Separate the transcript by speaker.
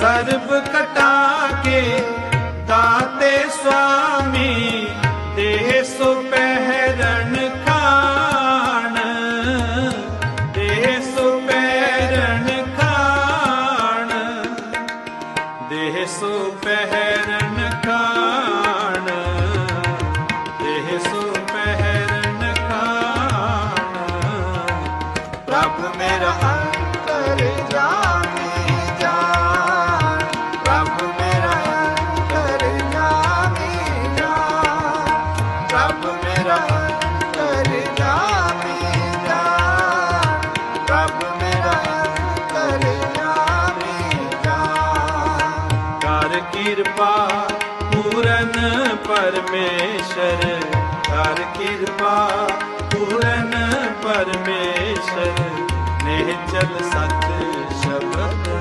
Speaker 1: ਸਰਬ ਕਟਾ ਕੇ ਦਾਤੇ ਸੁਆਮੀ, ਦੇਹ ਸੋ ਪਹਿਰਨ ਖਾਨ ਦੇਹ ਸੋ ਪਹਿਰਨ ਖਾਨ ਦੇਹ ਸੋ ਪਹਿਰਨ ਖਾਨ ਦੇਹ ਸੋ ਪਹਿਰਨ ਖਾਨ ਪ੍ਰਭ ਮੇਰਾ ਕਿਰਪਾ ਪੂਰਨ ਪਰਮੇਸ਼ਰ। ਕਰ ਕਿਰਪਾ ਪੂਰਨ ਪਰਮੇਸ਼ਰ। ਨਿਹਚਲ ਸੱਚ